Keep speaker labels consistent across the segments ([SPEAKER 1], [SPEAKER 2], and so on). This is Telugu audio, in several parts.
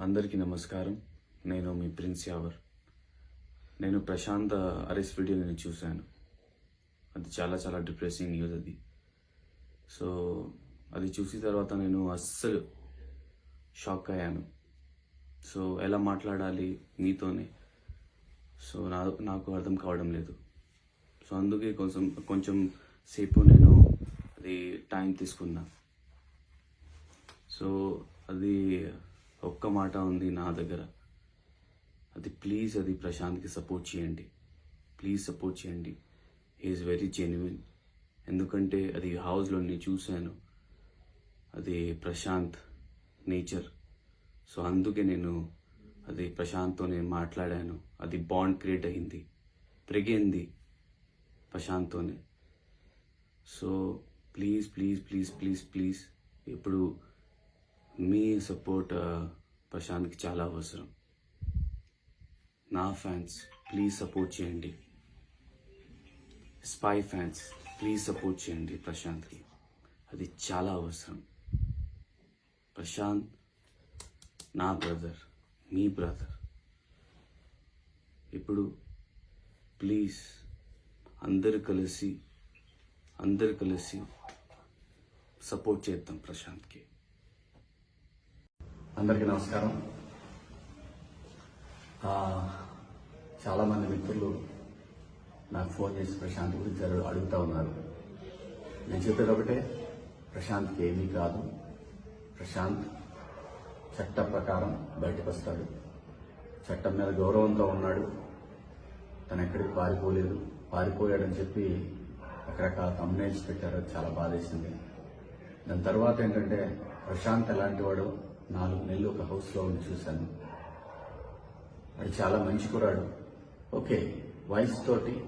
[SPEAKER 1] అందరికీ నమస్కారం. నేను మీ ప్రిన్స్ యావర్. నేను ప్రశాంత్ అరెస్ట్ వీడియో నేను చూశాను. అది చాలా చాలా డిప్రెసింగ్ న్యూస్ అది. సో అది చూసిన తర్వాత నేను అస్సలు షాక్ అయ్యాను. సో ఎలా మాట్లాడాలి నీతోనే? సో నా నాకు అర్థం కావడం లేదు. సో అందుకే కొంచెం కొంచెం సేపు నేను అది టైం తీసుకున్నా. సో అది ఒక్క మాట ఉంది నా దగ్గర. అది ప్లీజ్ అది ప్రశాంత్కి సపోర్ట్ చేయండి. ప్లీజ్ సపోర్ట్ చేయండి. ఈజ్ వెరీ జెన్యున్ ఎందుకంటే అది హౌస్లో నేను చూశాను. అది ప్రశాంత్ నేచర్ సో అందుకే నేను అది ప్రశాంత్తో నేను మాట్లాడాను. అది బాండ్ క్రియేట్ అయింది. పెరిగింది ప్రశాంత్తోనే. So please please please please please ఇప్పుడు మీ సపోర్ట్ ప్రశాంత్కి చాలా అవసరం. నా ఫ్యాన్స్ ప్లీజ్ సపోర్ట్ చేయండి. స్పై ఫ్యాన్స్ ప్లీజ్ సపోర్ట్ చేయండి ప్రశాంత్కి. అది చాలా అవసరం. ప్రశాంత్ నా బ్రదర్ మీ బ్రదర్. ఇప్పుడు ప్లీజ్ అందరు కలిసి అందరు కలిసి సపోర్ట్ చేద్దాం ప్రశాంత్కి.
[SPEAKER 2] అందరికీ నమస్కారం. చాలామంది మిత్రులు నాకు ఫోన్ చేసి ప్రశాంత్ గురించి అడుగుతా ఉన్నారు. నేను చెప్పేది ఒకటే ప్రశాంత్కి ఏమీ కాదు. ప్రశాంత్ చట్టం ప్రకారం బయటకు వస్తాడు. చట్టం మీద గౌరవంతో ఉన్నాడు. తను ఎక్కడికి పారిపోలేదు. పారిపోయాడని చెప్పి రకరకాల కంప్లైంట్స్ పెట్టారు. అది చాలా బాధేసింది. దాని తర్వాత ఏంటంటే ప్రశాంత్ ఎలాంటి వాడు? నాలుగు నెలలు ఒక హౌస్లో ఉండి చూశాను. అది చాలా మంచి కురాడు ఓకే వాయిస్ తోటి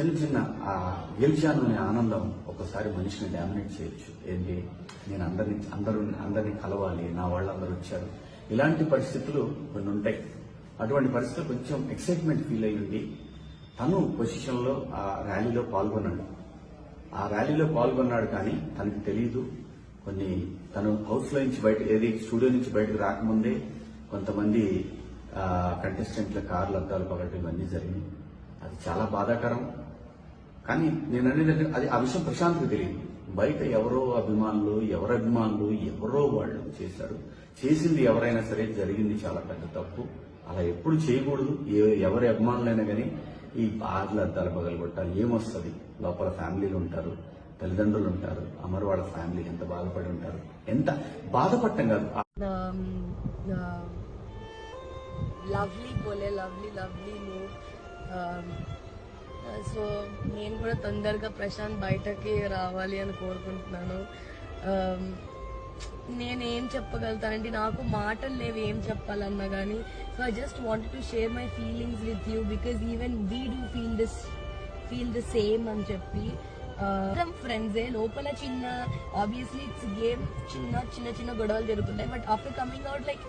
[SPEAKER 2] చిన్న చిన్న ఆ గెలిచాను అనే ఆనందం ఒకసారి మనిషిని డామినేట్ చేయొచ్చు. ఏంటి? నేను అందరిని అందరూ అందరినీ కలవాలి. నా వాళ్ళందరూ వచ్చారు. ఇలాంటి పరిస్థితులు కొన్ని ఉంటాయి. అటువంటి పరిస్థితులు కొంచెం ఎక్సైట్మెంట్ ఫీల్ అయ్యింది తను పొజిషన్లో ఆ ర్యాలీలో పాల్గొన్నాడు. ఆ ర్యాలీలో పాల్గొన్నాడు కానీ తనకు తెలియదు కొన్ని తను హౌస్లో నుంచి బయట ఏది స్టూడియో నుంచి బయటకు రాకముందే కొంతమంది కంటెస్టెంట్ల కార్లు అద్దాలు పగలటం ఇవన్నీ జరిగినాయి. అది చాలా బాధాకరం. కానీ నేను అనేది అది ఆ విషయం ప్రశాంత్కి తెలియదు. బయట ఎవరో అభిమానులు ఎవరు అభిమానులు ఎవరో వాళ్ళు చేశారు. చేసింది ఎవరైనా సరే జరిగింది చాలా పెద్ద తప్పు. అలా ఎప్పుడు చేయకూడదు. ఏ- ఎవరి అభిమానులైనా కానీ ఈ బాధలు అద్దాలు పగలగొట్టాలి. ఏమొస్తుంది? లోపల ఫ్యామిలీలు ఉంటారు. తల్లిదండ్రులు ఉంటారు అమరు వాళ్ళ ఫ్యామిలీ ఎంత బాధపడి ఉంటారు ఎంత బాధపడటం కాదు.
[SPEAKER 3] లవ్లీ పోలే లవ్లీ లవ్లీ సో నేను కూడా తొందరగా ప్రశాంత్ బయటకి రావాలి అని కోరుకుంటున్నాను. Um, నేనేం చెప్పగలుగుతానంటే నాకు మాటలు లేవు ఏం చెప్పాలన్నా కానీ so I just want to share my feelings with you because even we do feel this feel the same అని చెప్పి ఫ్రెండ్సే లోపల చిన్న ఆబ్వియస్లీ ఇట్స్ గేమ్ చిన్న చిన్న చిన్న గొడవలు జరుగుతుంటాయి. But after coming out like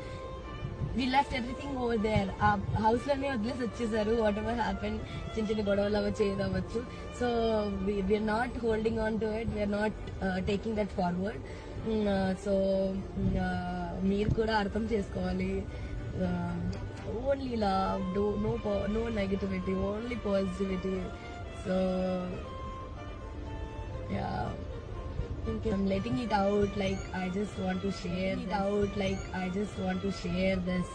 [SPEAKER 3] we left everything over there ఆ హౌస్లోనే వదిలేసి వచ్చేసారు. వాట్ ఎవర్ హ్యాపెన్ చిన్న చిన్న గొడవలు అవ్వచ్చు ఏది అవ్వచ్చు. So we're not holding on to it we're not taking that forward so మీరు కూడా అర్థం చేసుకోవాలి. Only love do no no negativity only positivity so. I'm letting it out like I just want to share it out like I just want to share this